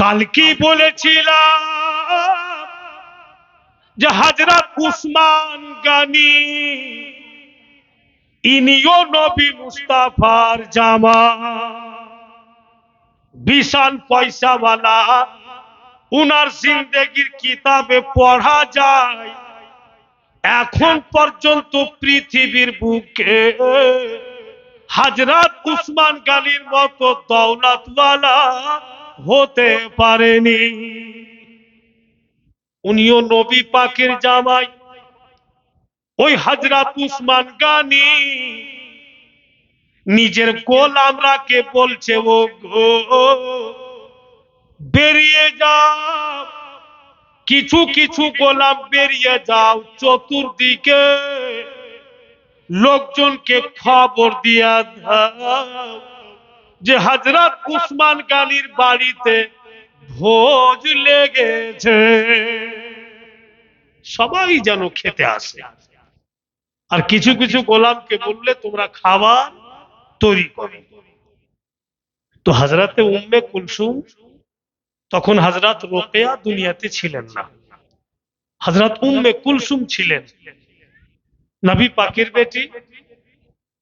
কালকে বলেছিলাম যে হাজরত উসমান গানি, ইনিও নবী মুস্তাফার জামা। বিশাল পয়সাওয়ালা, উনার জিন্দেগির কিতাবে পড়া যায়। এখন পর্যন্ত পৃথিবীর বুকে হাজরাত উসমান গালির মতো দৌলতওয়ালা হতে পারেনি। উনিও নবী পাকের জামাই, ওই হাজরাত উসমান গানি। নিজের গোলামরাকে বলছে ও গো বেরিয়ে যাও। কিছু কিছু গোলাম বেরিয়ে যাও চতুর্দিকে। লোকজনকে খবর দিয়া দাও। যে হাজরত উসমান গানির বাড়িতে ভোজ লেগেছে। সবাই যেন খেতে আসে। আর কিছু কিছু গোলামকে বললে, তোমরা খাবার তৈরি করো। তো হাজরাতে উম্মে কুলসুম, তখন হাজরাত রোকেয়া দুনিয়াতে ছিলেন না। হাজরাত উম্মে কুলসুম ছিলেন। নবী পাকের বেটি।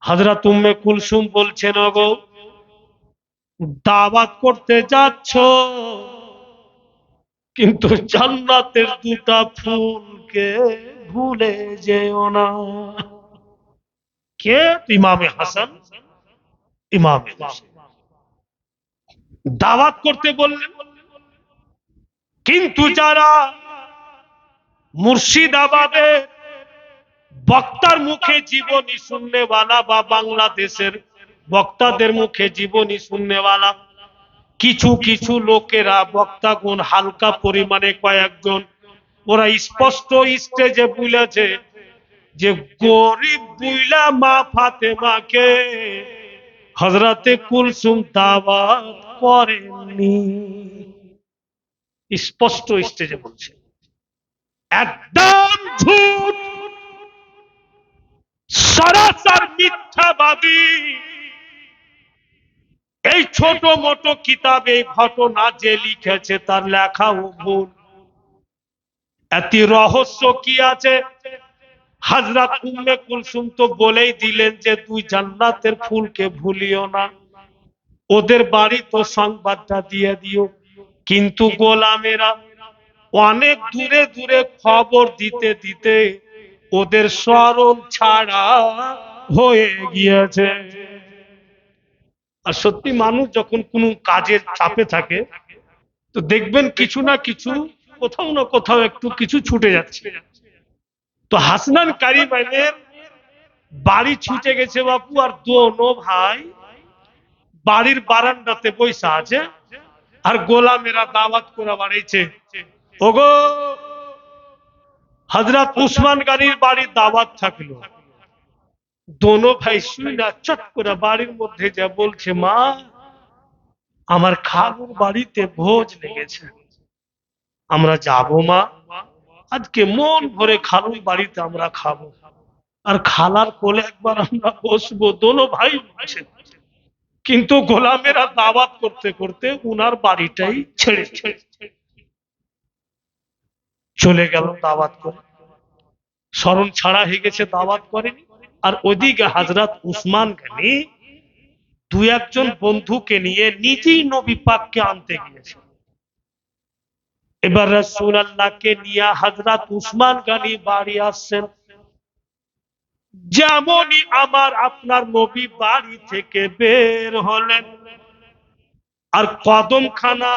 হাজরাত উম্মে কুলসুম বলছেন অগো দাওয়াত করতে যাচ্ছ, কিন্তু জান্নাতের দুটা ফুলকে ভুলে যেও না কে ইমামে হাসান, ইমামে। দাওয়াত করতে বললেন, কিন্তু যারা মুর্শিদাবাদে বক্তার মুখে জীবনী শুননেওয়ালা বা বাংলাদেশের বক্তাদের মুখে জীবনী শুননেওয়ালা। কিছু কিছু লোকেরা বক্তাগুণ হালকা পরিমাণে কয়েকজন। ওরা স্পষ্ট স্টেজে বলেছে যে, গরিব বুইলা মা ফাতেমাকে হজরতে কুলসুম দাওয়াত করেননি। স্পষ্ট স্টেজে বলছে, একদম ঝুট, সরাসর মিথ্যাবাদী। এই ছোট মোটো কিতাবে এই ঘটনা যে লিখেছে তার লেখা ও ভুল। এত রহস্য কি আছে? হাজরাত উম্মে কুলসুম তো বলেই দিলেন যে তুই জান্নাতের ফুলকে ভুলিও না। ওদের বাড়ি তো সংবাদটা দিয়ে দিও। কিন্তু গোলামেরা অনেক দূরে দূরে খবর দিতে দিতে ওদের স্মরণ ছাড়া হয়ে গিয়েছে। আর সত্যি মানুষ যখন কোনো কাজের চাপে থাকে, তো দেখবেন কিছু না কিছু কোথাও না কোথাও একটু কিছু ছুটে যাচ্ছে। তো হাসনান কারিমানের বাড়ি ছুটে গেছে বাপু, আর দোনো ভাই বাড়ির বারান্দাতে বৈশা আছে, আর গোলামেরা দাওয়াত করে বাড়িছে ওগো হজরত উসমান গানির বাড়ির দাওয়াত থাকল। দোনো ভাই শুই না চট করে বাড়ির মধ্যে যা বলছে, মা, আমার খালুর বাড়িতে ভোজ লেগেছে। আমরা যাব, মা। আজকে মন ভরে খালুর বাড়িতে আমরা খাব। আর খালার কোলে একবার আমরা বসবো। দোনো ভাই কিন্তু গোলামেরা দাওয়াত করতে করতে উনার বাড়িটাই ছেড়ে চলে গেল দাওয়াত করে। স্মরণ ছাড়া হয়ে গেছে দাওয়াত করেনি। আর ওদিকে হাজরাত উসমান গানি দু একজন বন্ধুকে নিয়ে নিজেই নবী পাককে আনতে গিয়েছে এবার রসুল আল্লাহকে নিয়ে হাজরাত উসমান গানি বাড়ি আসছেন। যেমনই আমার আপনার নবী বাড়ি থেকে বের হলেন আর কদমখানা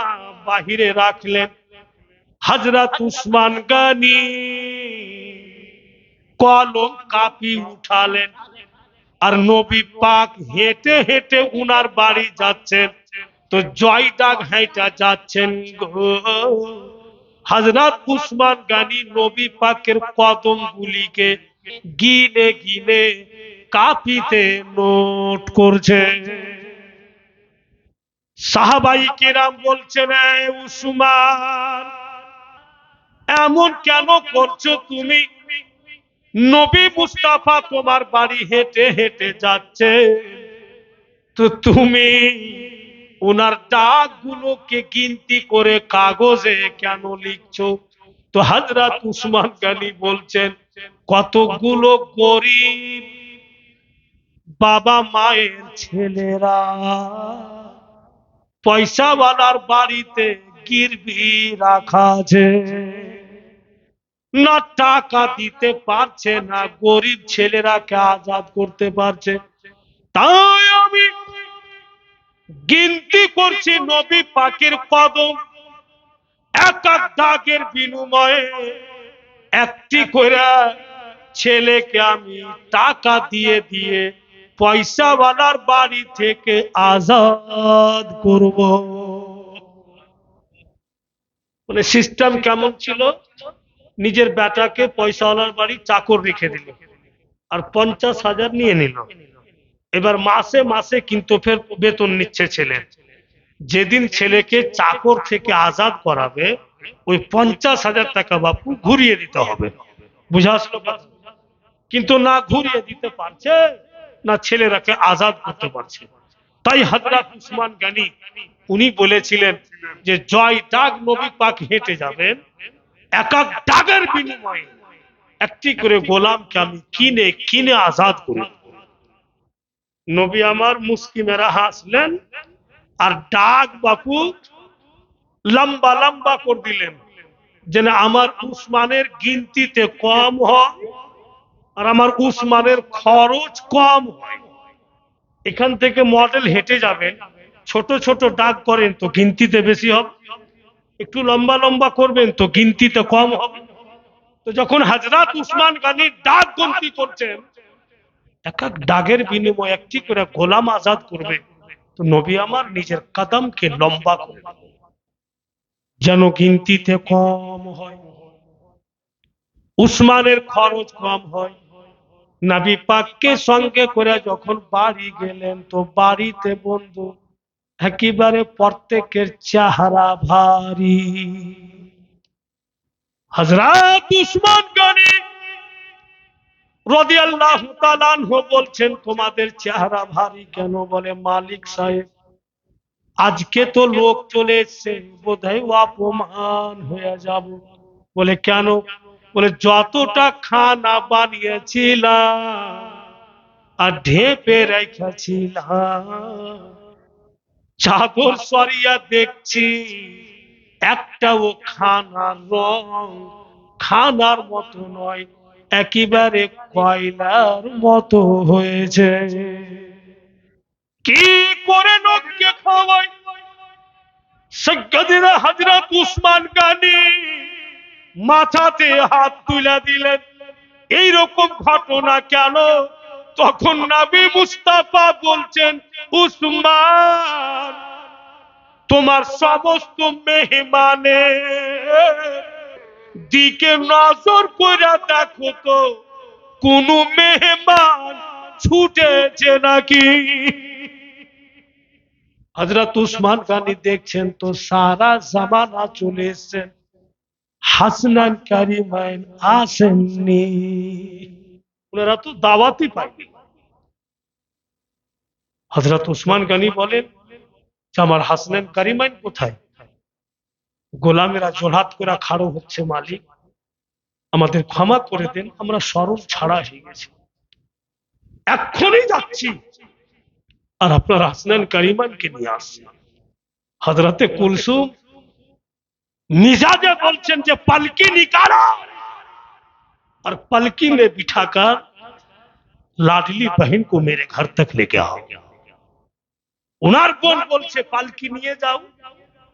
বাহিরে রাখলেন। হাজরাত উসমান গানি কলম কাপি উঠালেন। আর নবী পাক হেঁটে হেঁটে উনার বাড়ি যাচ্ছেন। তো জয় ডাক হেঁটা যাচ্ছেন হাজরাত উসমান গানি নবী পাকের কদম গুলিকে গিনে গিনে কাপিতে নোট করছে সাহাবাই কেরাম বলছেন "এই উসমান, এমন কেন করছ তুমি? নবী মুস্তাফা তোমার বাড়ি হেঁটে হেঁটে যাচ্ছে। তো তুমি ওনার ডাকগুলোকে গিনতি করে কাগজে কেন লিখছো? তো হাজরাত উসমান গানি বলছেন, কতগুলো গরিব বাবা মায়ের ছেলেরা, পয়সাওয়ালার বাড়িতে গিরবি রাখা আছে। না টাকা দিতে পারছে না, গরিব ছেলেরাকে আজাদ করতে পারছে। তাই আমি গিনতি করছি নবী পাকের কদম। এক এক দাগের বিনিময়ে একটি করে ছেলেকে আমি টাকা দিয়ে দিয়ে পয়সাওয়ালার বাড়ি থেকে আজাদ করব। মানে সিস্টেম কেমন ছিল? নিজের বেটাকে পয়সাওয়ালার বাড়ি চাকর রেখে দিল আর পঞ্চাশ হাজার নিয়ে নিল। এবার মাসে মাসে কিন্তু ফের বেতন নিচ্ছে ছেলে। যেদিন ছেলেকে চাকর থেকে আজাদ করাবে, ওই পঞ্চাশ হাজার টাকা বাপু ঘুরিয়ে দিতে হবে। বুঝা আসলো কিন্তু না ঘুরিয়ে দিতে পারছে, না ছেলেরাকে আজাদ করতে পারছে। তাই হজরত উসমান গানি, উনি বলেছিলেন যে, জয় ডাক নবী পাক হেঁটে যাবেন এক এক ডাকের বিনিময়ে একটি করে গোলামকে আমি কিনে কিনে আজাদ করি। নবী আমার মুসকিমেরা হাসলেন আর ডাক বাপু লম্বা লম্বা করে দিলেন, যেন আমার উসমানের গিনতিতে কম হয় আর আমার উসমানের খরচ কম হয়। এখান থেকে মডেল হেঁটে যাবেন, ছোট ছোট ডাক করেন তো গিনতিতে বেশি হবে। একটু লম্বা লম্বা করবেন তো গিনতিতে কম হবে। তো যখন হাজরাত উসমান গানি ডাক গন্তি করছেন, এক এক ডাগের বিনিময়ে একটি করে গোলাম আজাদ করবে, তো নবী আমার নিজের কদমকে লম্বা করে যেন গিনতিতে কম হয়। উসমানের খরচ কম হয়। নাবি পাককে সঙ্গে করে যখন বাড়ি গেলেন, তো বাড়িতে বন্ধু একেবারে প্রত্যেকের চেহারা ভারী। হজরত উসমান গনি বলছেন, তোমাদের চেহারা ভারী কেন? বলে, মালিক সাহেব, আজকে তো লোক চলে এসছে, বোধহয় অপমান হয়ে যাব। বলে, কেন? বলে, যতটা খানা বানিয়েছিলাম আর ঢেপে রেখেছিলাম। চাদর সরিয়া দেখছি একটাও খানার রং খানার মতো নয় একেবারে কয়লার মতো হয়েছে। কি করে লোককে খাওয়াই সজ্ঞদিনা হজরত উসমান গানি মাথাতে হাত তুলে দিলেন। এইরকম ঘটনা কেন তখন নাবি মুস্তাফা বলছেন, উসমান, তোমার সমস্ত মেহমানে দিকে নজর করে দেখো তো, কোন মেহমান ছুটেছে নাকি? হজরত উসমান গানি দেখছেন তো, সারা জামানা চলে এসছেন। হাসনান কারি কারিমাইন আসেননি। ওনারা তো দাওয়াতই পাইনি হজরত উসমান গানি বলেন যে আমার হাসনেন কারিমাইন কোথায়? গোলামেরা জোলহাত করে খাড়ো হচ্ছে মালিক। আমাদের ক্ষমা করে দেন, আমরা সরল ছাড়া হয়ে গেছি। এক্ষুনি যাচ্ছি। আর আপনার হাসনান কারিমানকে নিয়ে আসছেন হাজরাতে কুলসুম নিজাজে বলছেন যে পালকি নিকারা और पलकी में बिठाकर लाडली बहन को ঘর घर লেকে আও। आओ ওনার বোন বলছে, পালকি নিয়ে যাও।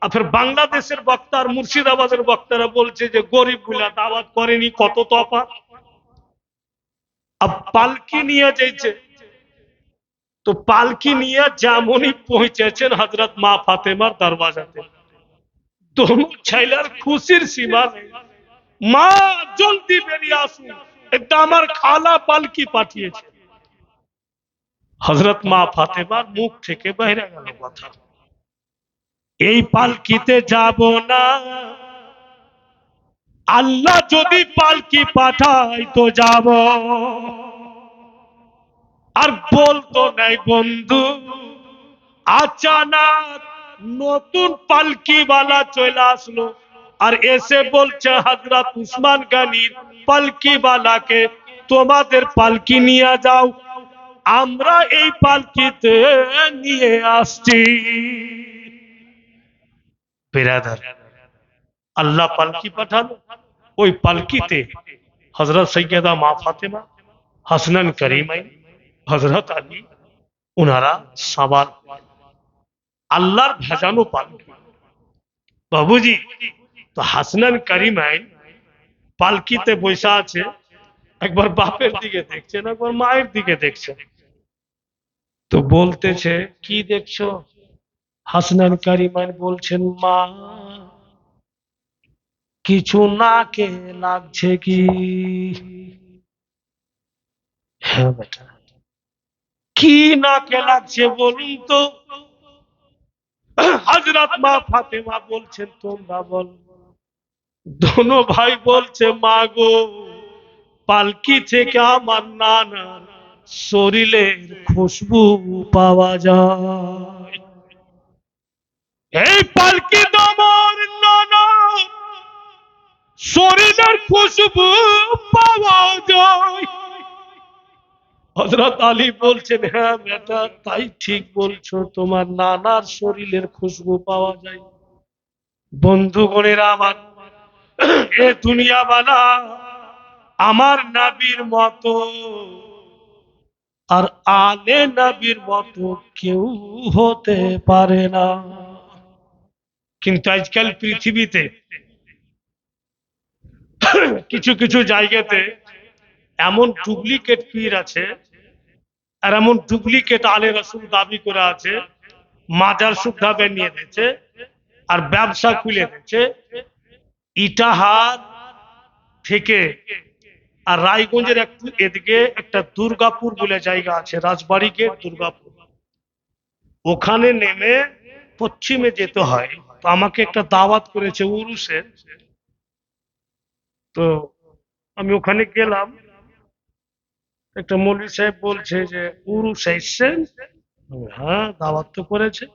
আর বাংলাদেশের বক্তা আর মুর্শিদাবাদের বক্তারা বলছে যে গরিবগুলা দাওয়াত করেনি, কত তফাৎ। अब পালকি নিয়ে যাইছে। তো পালকি নিয়ে যেমনই পৌঁছেছেন হজরত মা ফাতেমার দরওয়াজাতে। দোনো ছেলের খুশির সীমা মা, জলদি বেরিয়ে আসুন। এটা আমার খালা পালকি পাঠিয়েছে। হজরত মা ফাতেমার মুখ থেকে বাইরে গেল কথা। এই পালকিতে যাব না। আল্লাহ যদি পালকি পাঠায় তো যাব। আর বলতো নাই বন্ধু, আচানক নতুন পালকিওয়ালা চলে আসলো আর এসে বলছে হজরত উসমান গানির পালকিওয়ালাকে তোমাদের পালকি নিয়ে যাও। আমরা এই পালকিতে নিয়ে আসছি। আল্লাহ পালকি পাঠালো। ওই পালকিতে হজরত সৈয়দা মা ফাতেমা, হাসনান করিমাই হজরত আলী ওনারা সবার আল্লাহর ভেজানো পালকি বাবুজি, তো হাসনান করিমাইন পালকিতে বসে আছে, একবার বাপের দিকে দেখছেন একবার মায়ের দিকে দেখছেন তো বলতেছে, কি দেখছ? হাসনান কারিমাইন বলছেন, মা, কিছু নাকে লাগছে কি? হ্যাঁ বেটা। কি নাকে লাগছে বলুন তো? হজরত মা ফাতেমা বলছেন, তোমরা বল। দোনো ভাই বলছে, মা গো, পালকি থেকে আমার নানার শরীরের খুশবু পাওয়া যায়। এই পালকি নানা শরীরের খুশবু পাওয়া যায়। হজরত আলী বলছেন হ্যাঁ বেটা, তাই ঠিক বলছো, তোমার নানার শরীরের খুশবু পাওয়া যায়। বন্ধুগণেরা আমার, এ দুনিয়া বালা, আমার নাবির মতো। আর আলে নাবির মতো কেউ হতে পারে না। কিন্তু আজকাল পৃথিবীতে কিছু কিছু জায়গাতে এমন ডুপ্লিকেট পীর আছে আর এমন ডুপ্লিকেট আলে রসুল দাবি করা আছে, মাজার সুদ্ধা নিয়ে দিয়েছে আর ব্যবসা খুলে দিয়েছে। ইটাহার থেকে আর রায়গঞ্জের একটু এদিকে একটা দুর্গাপুর বলে জায়গা আছে, রাজবাড়ি গেট দুর্গাপুর। ওখানে নেমে পশ্চিমে যেতে হয়। তো আমাকে একটা দাওয়াত করেছে উরুসে তো আমি ওখানে গেলাম। একটা মৌলী সাহেব বলছে যে উরুস এসছেন? হ্যাঁ দাওয়াত তো করেছে।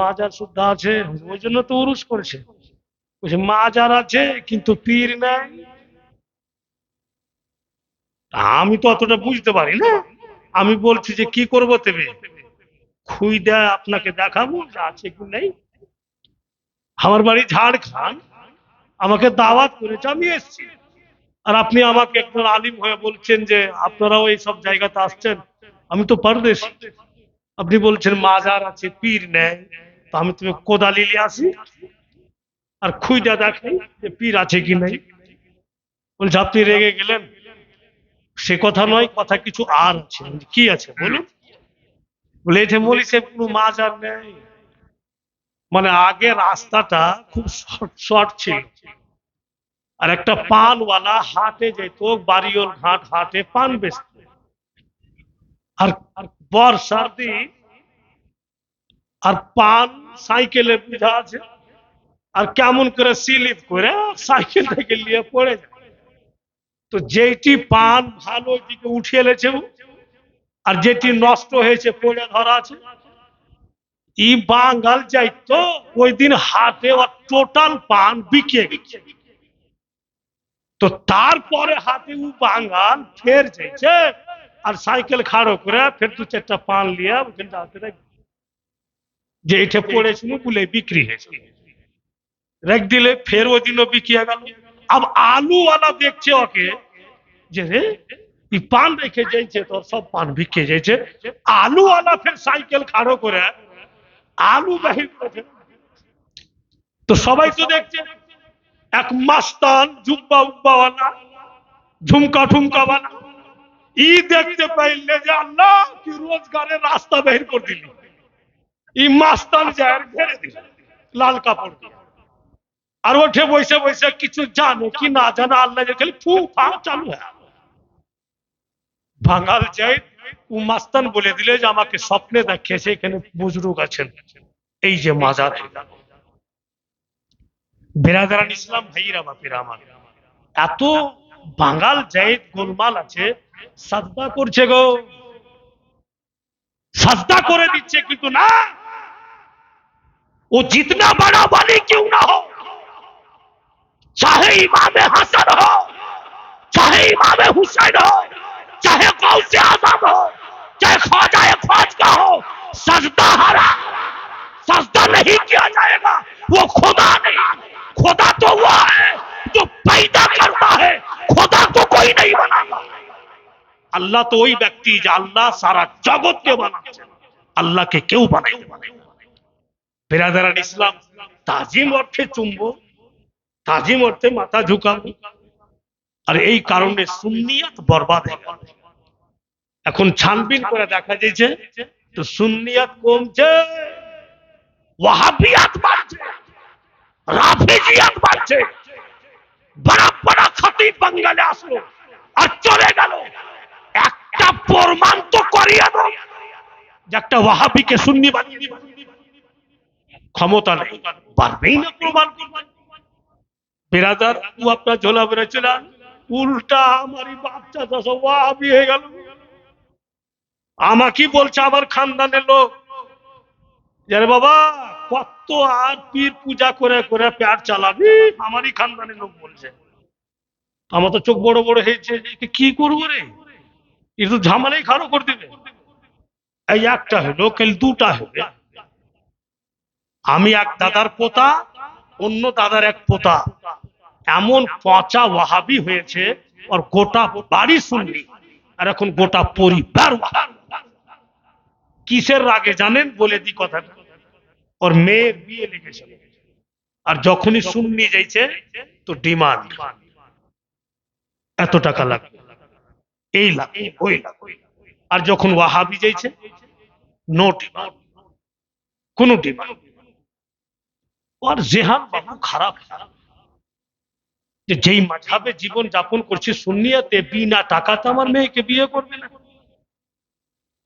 মাজার শুদ্ধ আছে। ওই জন্য তো উরুস করেছে। মাজার আছে, কিন্তু পীর নাই। আমি তো অতটা বুঝতে পারি না। আমি বলছি যে কি করব তেবে? খুই দেয় আপনাকে দেখাবো, যে আছে কি নেই। আমার বাড়ি ঝাড়খান। আমাকে দাওয়াত করেছে, আমি এসছি। আর আপনি আমাকে একজন আলিম হয়ে বলছেন যে আপনারাও এই সব জায়গাতে আসছেন। আমি তো পারদেশ। আপনি বলছেন মাজার আছে, পীর নেয় তো আমি তুমি কোদালি নিয়ে আসি। আর খুঁজা দেখাই যে পীর আছে কি নাই। বলছে, আপনি রেগে গেলেন? সে কথা নয়, কথা কিছু আর আছে। কি আছে? বলুন। বলে এটা বলি সে কোনো মাজার নেই। মানে আগে রাস্তাটা খুব শর্ট ছিল। আর একটা পানওয়ালা হাটে যেত বাড়িওল ঘাট হাটে পান বেচত। আর আর বর্ষার দিন আর পান সাইকেলে বুঝা আছে। আর কেমন করে স্লিপ করে সাইকেল থেকে নিয়ে পড়ে যায়। তো যেটি পান ভালো দিকে উঠিয়ে এলেছে ও, আর যেটি নষ্ট হয়েছে পড়ে ধরা আছে। ই বাঙ্গাল যাইতো ওই দিন হাটে ওর টোটাল পান বিকে গেছে। তো তারপরে হাতে ও বাঙ্গাল ফের যাইছে আর সাইকেল খাড়ো করে ফের দু চারটা পান লিয়া ওখানে হাতে যে এটা পড়েছিল বলে বিক্রি হয়েছে। রেখ দিলে ফের ওই দিনও বিকিয়া গেল। अब आलू वाला देखछे ओके, जे रे, ई पान रेखे जाय छे तो सब पान बिके जाय छे आलू वाला फिर साइकिल खाड़ो करे আলু বাহির করেছে তো সবাই তো দেখছে এক মাস্তান জুব্বা উব্বাওয়ালা ঝুমকা ঠুমকাওয়ালা ই দেখতে পাইলে যে আল্লাহ কি রোজগারের রাস্তা বাহির করে দিল ই মাস্তান যায় ঘেরে দিল লাল কাপড় দিয়ে আর ওঠে বসে বসে কিছু জানে কি না জানে, আল্লাহ খালি ফু ফা চালু ভাঙাল চাই ও মাস্তান বলে দিলে যে আমাকে স্বপ্নে দেখিয়েছে এখানে বুজরুগ আছেন। এই যে মাজার। বেরাদারান ইসলাম, ভাইরা বাপিরা আমার। এত বাঙাল জায়েদ গোলমাল আছে, সাজদা করছে গো। সাজদা করে দিচ্ছে কিন্তু না। ও জিতনা বাড়া বালি কেউ না হোক। चाहे इमाम हसन हो चाहे इमाम हुसैन हो चाहे गौसे आजम हो चाहे ख्वाजा ख्वाजा हो सजदा हरा सजदा नहीं किया जाएगा वो खुदा नहीं खुदा तो वो है जो पैदा करता है खुदा तो कोई नहीं बनाता আল্লাহ তো ওই ব্যক্তি যে আল্লাহ সারা জগৎকে বানাচ্ছে আল্লাহকে কেউ বানাইতে পারে না। বেরাদারান ইসলাম তাজিম অর্থে চুম্ব তাজিম অর্থে মাথা ঝুঁকাবো আর এই কারণে সুন্নিয়াত বরবাদ এখন ছানবিন করে দেখা যাচ্ছে তো সুন্নিয়াত কমছে, ওয়াহাবিয়াত বাড়ছে, রাফিজিয়াত বাড়ছে। বড় বড় বাঙ্গালে আসলো আর চলে গেল। একটা প্রমাণ তো দাও যে একটা ওয়াহাবিকে সুন্নি বানিয়ে ক্ষমতা নেই পারবেই না প্রমাণ। করবে বেরাদার ও আপনার ঝোলা বেড়েছিলেন উল্টা আমারই বাচ্চা হয়ে গেল। আমাকে বলছে আমার খানদানের লোক যারে বাবা, কত আর পীর পূজা করে করে চালাবি? আমারই খানদানের লোক বলছে। আমার তো চোখ বড় বড় হয়েছে কি করব রে? ঝামেলাই খারো করে দিবে। এই একটা হলো দুটা হবে আমি এক দাদার পোতা, অন্য দাদার এক পোতা। এমন পচা ওয়াহাবি হয়েছে, আর গোটা বাড়ি শুনলি। আর এখন গোটা পরিবার কিসের রাগে জানেন? বলে দি কথাটা। ওর মেয়ের বিয়ে লেগেছিল আর যখনই শুননি যাইছে, তো ডিমান্ড। এত টাকা লাগবে এই লাগবে ওই লাগবে আর যখন ওয়াহাবি যাইছে নো ডিমান্ড কোনো ডিমান্ড আর জেহান বাবু খারাপ খারাপ। যে যেই মাঝাবে জীবন যাপন করছে সুন্নিয়াতে, বিনা টাকাতে আমার মেয়েকে বিয়ে করবে না।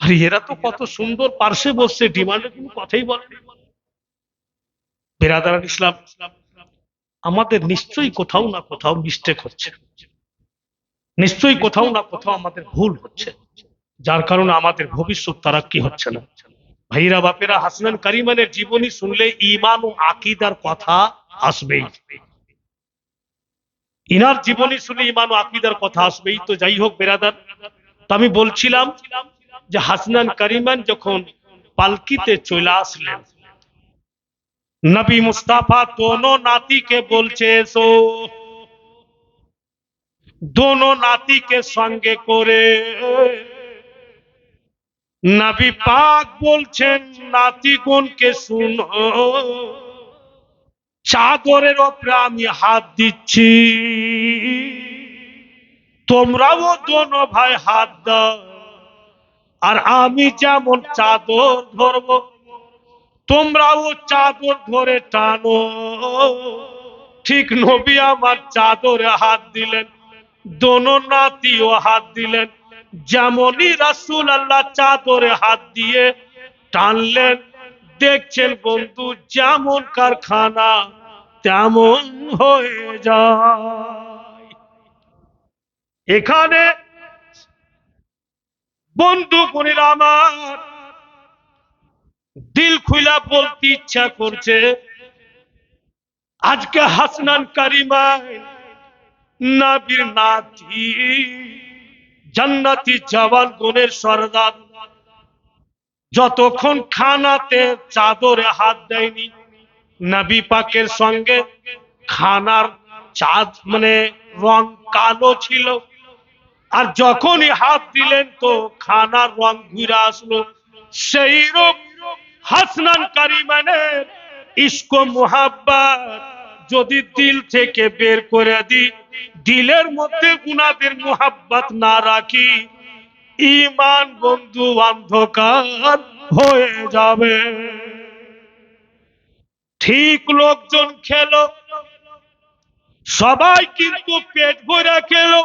আর এরা তো কত সুন্দর পার্শ্বে বসছে, ডিমান্ডে কোনো কথাই বলে বেরাদার ইসলাম, আমাদের নিশ্চয়ই কোথাও না কোথাও মিস্টেক হচ্ছে। নিশ্চয়ই কোথাও না কোথাও আমাদের ভুল হচ্ছে। যার কারণে আমাদের ভবিষ্যৎ তারা কি হচ্ছে না। ভাইরা, বাপেরা, হাসনান কারিমানের জীবনী শুনলে ইমান ও আকিদার কথা আসবেই। ইনার জীবনী শুনে ইমান ও আকিদার কথা আসবেই তো যাই হোক, বেরাদার, তো আমি বলছিলাম যে হাসনান কারিমান যখন পালকিতে চলে আসলেন, নবী মুস্তাফা দোনো নাতিকে বলছে, এসো। দোনো নাতিকে সঙ্গে করে নবী পাক বলছেন, নাতিগণকে শুনো। চাদরের ওপরে আমি হাত দিচ্ছি। তোমরাও দোনো ভাই হাত দাও। আর আমি যেমন চাদর ধরবো, তোমরাও চাদর ধরে টানো। ঠিক নবী আমার চাদরে হাত দিলেন, দোনো নাতিও হাত দিলেন। যেমনই রাসুল আল্লাহ চাদরে হাত দিয়ে টানলেন দেখছেন বন্ধু, যেমন কারখানা, তেমন হয়ে যায়। এখানে বন্ধু বোনের আমার, দিল খুলা বলতে ইচ্ছা করছে, আজকে হাসনান কারিমায় নাবির নাতি, জান্নাতি জওয়ান গুণের সরদার যতক্ষণ খানাতে চাদরে হাত দেয়নি, নবী পাকের সঙ্গে খানার চাঁদ মানে রং কালো ছিল। আর যখনই হাত দিলেন তো খানার রং ঘুরে আসলো। সেই রূপ হাসনান কারিমানের ইস্ক মোহাব্বত যদি দিল থেকে বের করে দি দিলের মধ্যে গুনাদের মোহাব্বত না রাখি। ইমান বন্ধু অন্ধকার হয়ে যাবে। ঠিক লোকজন খেলো, সবাই কিন্তু পেট ভরে খেলো,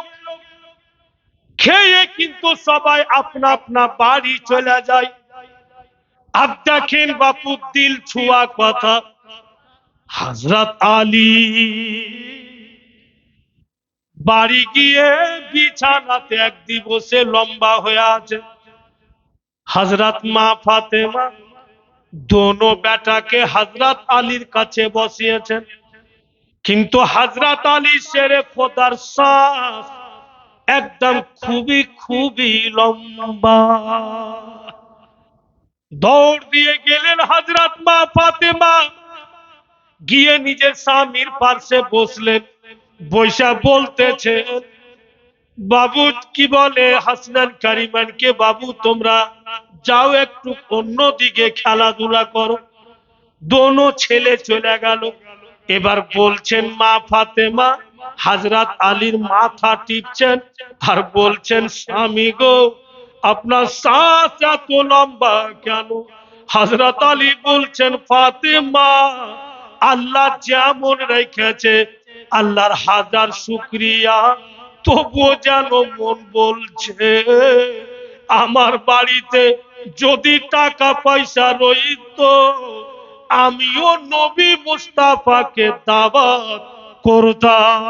খেয়ে কিন্তু সবাই আপনা আপনা বাড়ি চলে যায়। আর দেখেন বাপু দিল ছুয়া কথা হজরত আলী। বাড়ি গিয়ে বিছানাতে এক দিবসে লম্বা হয়ে আছে। হজরত মা ফাতেমা দোনো বেটাকে হাজরাত আলীর কাছে বসিয়েছেন। কিন্তু হাজরাত আলী শেরে খোদার শ্বাস একদম খুবই খুবই লম্বা। দৌড় দিয়ে গেলেন হাজরাত মা ফাতেমা। গিয়ে নিজের স্বামীর পার্শ্বে বসলেন। বৈশা বলতেছে বাবু কি বলে হাসনান কারিমানকে? বাবু, তোমরা যাও একটু অন্যদিকে খেলাধুলা করো। দোনো ছেলে চলে গেল। এবার বলছেন, মা ফাতেমা, হাজরাত আলীর মাথা টিপছেন। আর বলছেন, স্বামী গো, আপনার শ্বাস এত লম্বা কেন? হাজরাত আলী বলছেন, ফাতেমা, আল্লাহ যেমন রেখেছে আল্লাহর হাজার শুক্রিয়া, তবুও যেন মন বলছে, আমার বাড়িতে যদি টাকা পয়সা রইত, আমিও নবী মুস্তাফাকে দাওয়াত করতাম।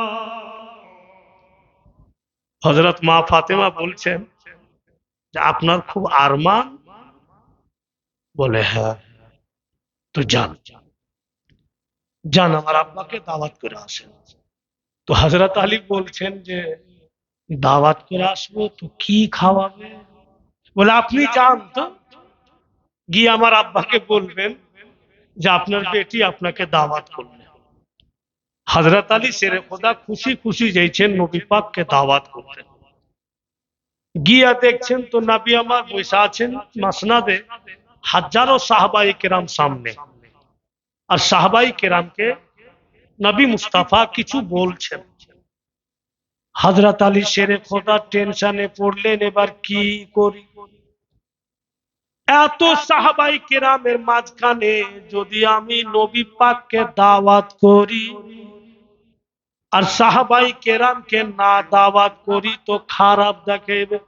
হজরত মা ফাতেমা বলছেন যে, আপনার খুব আরমান? বলে হ্যাঁ। তো যান। যান, আমার আব্বাকে দাওয়াত করে আসেন। তো হজরত আলী বলছেন যে, দাওয়াত করে আসব, তো কি খাওয়াবে? বলে, আপনি যান তো। গিয়ে আমার আব্বাকে বলবেন যে, আপনার বেটি আপনাকে দাওয়াত করলেন হজরত আলী সেরে খোদা খুশি খুশি যেছেন নবী পাককে দাওয়াত করতেন গিয়া দেখছেন তো নবী আমার বসে আছেন মাসনাদে হাজারো সাহবাই কেরাম সামনে। আর সাহবাই কেরামকে নবী মুস্তাফা কিছু বলছেন। হজরত আলী শেরে খোদা টেনশনে পড়লেন, এবার কি করি? এত সাহাবাই কেরামের মাঝখানে যদি আমি নবী পাককে দাওয়াত করি আর সাহাবাই কেরামকে না দাওয়াত করি তো খারাপ দেখাবে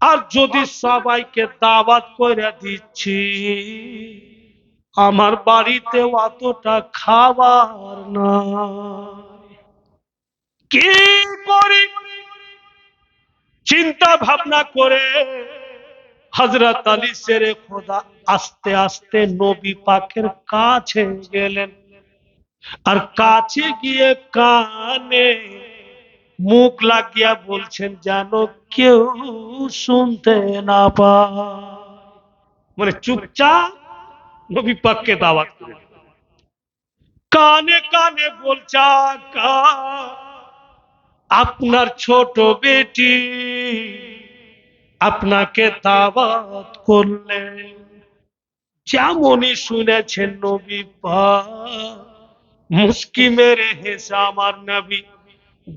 আর যদি সবাইকে দাওয়াত করে দিচ্ছি আমার বাড়িতে অতটা খাবার না কি করি? চিন্তা ভাবনা করে হজরত আলী সেরে খোদা আস্তে আস্তে নবী পাকের কাছে গেলেন। আর কাছে গিয়ে কানে মুখ লাগিয়া বলছেন, যেন কেউ শুনতে না পায়। মানে চুপচাপ নবী পাককে দাওয়াত করে। কানে কানে বলছা কা আপনার ছোট বেটি আপনাকে দাওয়াত করলেন যেমনই শুনেছেন নবী পাক, মুস্কি মেরে হেসে আমার নবী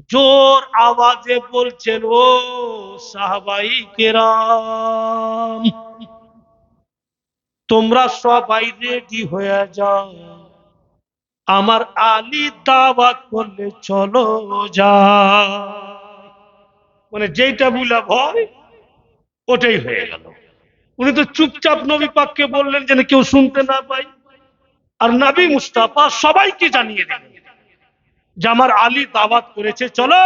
জোর আওয়াজে বলছেন, ও সাহাবাই কেরাম তোমরা সবাই রেডি হয়ে যাও। আমার আলী দাওয়াত করলে চলো যা মানে যেটা বুলা ভয়, ওটাই হয়ে গেল। উনি তো চুপচাপ নবী পাককে বললেন যেন কেউ শুনতে না পাই আর নবী মুস্তাফা সবাইকে জানিয়ে দিলেন যে আমার আলী দাওয়াত করেছে, চলো।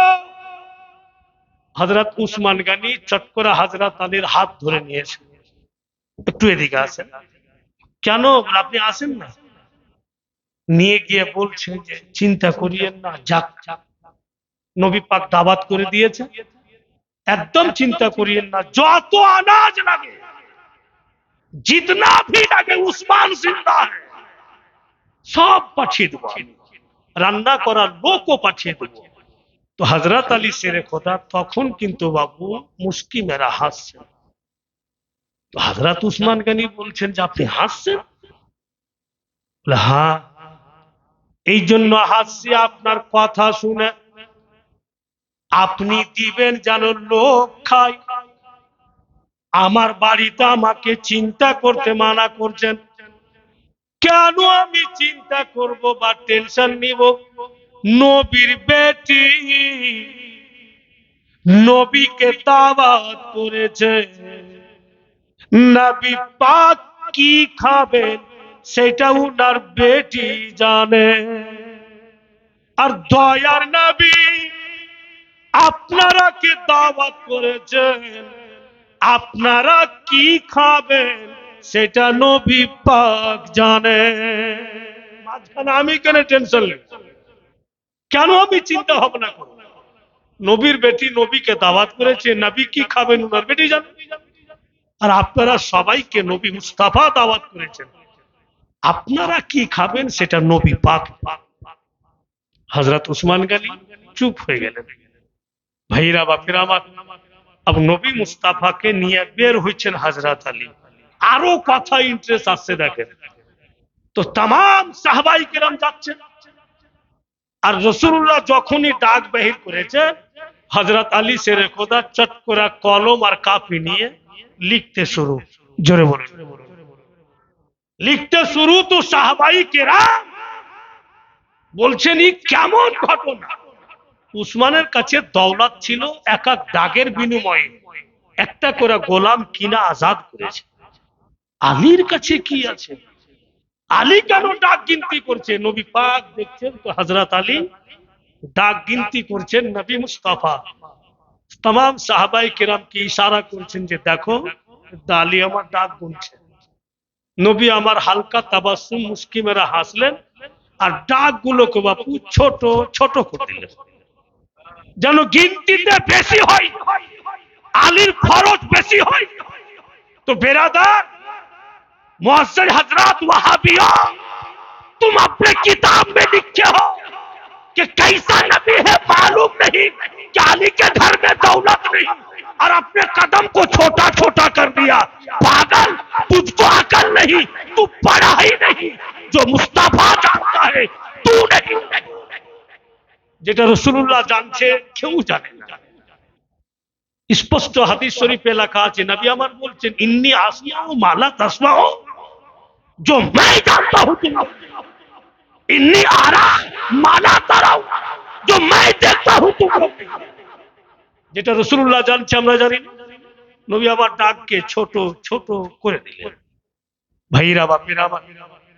হজরত উসমান গানি চট করে হজরত আলীর হাত ধরে নিয়েছে একটু এদিকে আসেন। কেন আপনি আসেন না? নিয়ে গিয়ে বলছে যে, চিন্তা করিয়েন না, যাক। নবী পাক দাওয়াত করে দিয়েছে। একদম চিন্তা করিয়েন না, যত আনাজ লাগে, জিতনা भी লাগে, উসমান জিন্দা সব পাঠিয়ে দেবো রান্না করার লোকও পাঠিয়ে দেবো। তো হজরত আলী শেরে খোদা, তখন কিন্তু বাবু মুস্কি মেরা হাসছেন তো হজরত উসমান গানি বলছেন যে আপনি হাসছেন? হ্যাঁ এই জন্য হাসছি, আপনার কথা শুনে। আপনি দিবেন যেন লোক খায়। আমার বাড়িতে আমাকে চিন্তা করতে মানা করছেন। কেন আমি চিন্তা করব বা টেনশন নিব? নবীর বেটি। নবীকে দাওয়াত করেছে। নবী পাক কি খাবেন সেটা উনার বেটি জানে। আর দয়ার নবী আপনারা কে দাওয়াত করেছেন? আপনারা কি খাবেন সেটা নবী পাক জানে। মাঝখানে আমি কেন টেনশন কেন আমি চিন্তা ভাবনা করব নবীর বেটি নবীকে দাওয়াত করেছে, নবী কি খাবেন উনার বেটি জানে? আর আপনারা সবাইকে নবী মুস্তাফা দাওয়াত করেছেন। আপনারা কি খাবেন সেটা নবী পাক হজরত উসমান গালি চুপ হয়ে গেলেন। ভাইরা বাপের আমার আব নবী মুস্তাফাকে নিয়ে বের হয়েছেন হাজরাত আলী। আরও কথা ইন্টারেস্ট আসছে দেখেন। তো তাম সাহবাই কেরাম যাচ্ছেন। আর রসুল্লাহ যখনই ডাক বাহির করেছে হজরত আলী সেরে খোদা চট করে কলম আর কাপি নিয়ে লিখতে শুরু। জোরে বলে লিখতে শুরু তো সাহবাই কেরাম। বলছেন কেমন ঘটনা? উসমানের কাছে দৌলত ছিল এক এক দাগের বিনিময়ে। একটা করে গোলাম কিনা আজাদ করেছে। আলীর কাছে কি আছে? আলী কেন ডাক গিনতি করছে? নবী পাক দেখছেন তো হজরত আলী ডাক গিনতি করছেন নবী মুস্তাফা। তাম সাহাবাই কিরাম কি ইশারা করছেন যে দেখো আলী আমার ডাক গুনছে নবী আমার হালকা তাবাসুম মুস্কি মেরা হাসলেন আর ডাক গুলোকে বাপু ছোট ছোট করে দিলেন যেন গিনতিতে বেশি হয় আলীর খরচ বেশি হয় তো বেরাদার मुआसर हजरात वहाबिया तुम अपने किताब में लिखे हो कि कैसा नबी है मालूम नहीं कि अली के घर में दौलत नहीं और अपने कदम को छोटा छोटा कर दिया पागल तुझको अकल नहीं तू पढ़ा ही नहीं जो मुस्तफा जानता है तू नहीं যেটা রসুল্লাহ জানছে কেউ জানে না স্পষ্ট হাদিস শরীফে লেখা আছে নবী আমার বলছেন ইন্নি আসমাও মালা তাসমাও जो मैं जानता हूं तुम इन्नी आ रहा माला ताराओ जो मैं देखता हूं तुम लोग যেটা রসুল্লাহ জানছে আমরা জানি না। নবী আবার ডাককে ছোট ছোট করে দিলেন ভাইরা বাপেরা আমার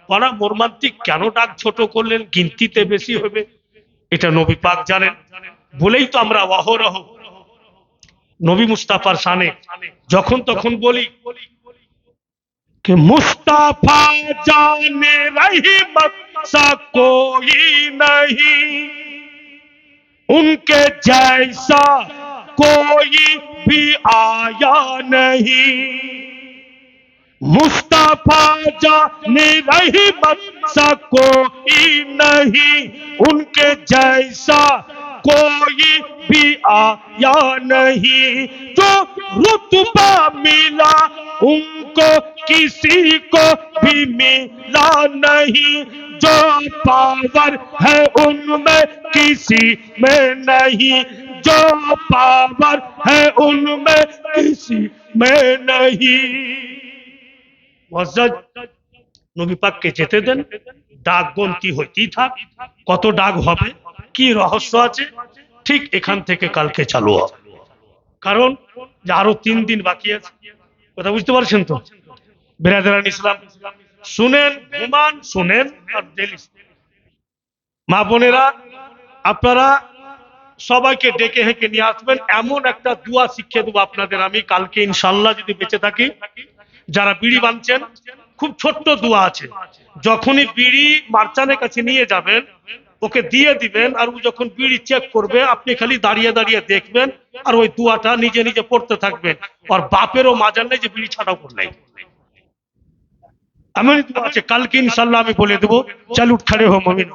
বড় মর্মান্তিক কেন ডাক ছোট করলেন গিনতিতে বেশি হবে এটা নবী পাক জানেন বলেই তো আমরা অহরহ নবী মুস্তাফার সানে যখন তখন বলি कि मुस्ताफा जाने रही सा कोई नहीं। उनके जैसा कोई भी आया नहीं। मुस्ताफा जाने रही सा कोई नहीं। उनके जैसा कोई भी आया नहीं। जो रुतबा मिला उनको किसी को भी मिला नहीं जो पावर है उनमें किसी में नहीं जो पावर है उनमें किसी में नहीं মজ্জাজ নবী পাককে যেতে দেন ডাক গন্তি হইতেই থাক কত ডাক হবে কি রহস্য আছে ঠিক এখান থেকে কালকে চালু হবে কারণ যে আরও তিন দিন বাকি আছে। কথা বুঝতে পারছেন তো? বেরাদারান ইসলাম, শুনেন ঘুমান শুনেন আর মা বোনেরা, আপনারা সবাইকে ডেকে হেঁকে নিয়ে আসবেন। এমন একটা দুয়া শিক্ষা দেবো আপনাদের আমি। কালকে ইনশাল্লাহ যদি বেঁচে থাকি, যারা বিড়ি বানছেন, খুব ছোট্ট দোয়া আছে। যখনই বিড়ি মার্চানের কাছে নিয়ে যাবেন ওকে দিয়ে দিবেন আর ও যখন বিড়ি চেক করবে, আপনি খালি দাঁড়িয়ে দাঁড়িয়ে দেখবেন আর ওই দুয়াটা নিজে নিজে পড়তে থাকবেন। আর বাপেরও মাজার নেই যে বিড়ি ছাড়াও করলেন এমনই দোয়া আছে। কালকে ইনশাল্লাহ আমি বলে দেবো, চাল উঠ খারে হোম আমিন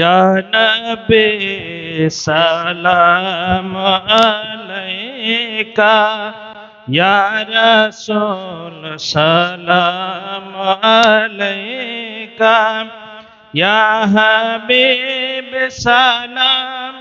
يا نبي سلام یا رسول سلام علیکم یا حبیب سلام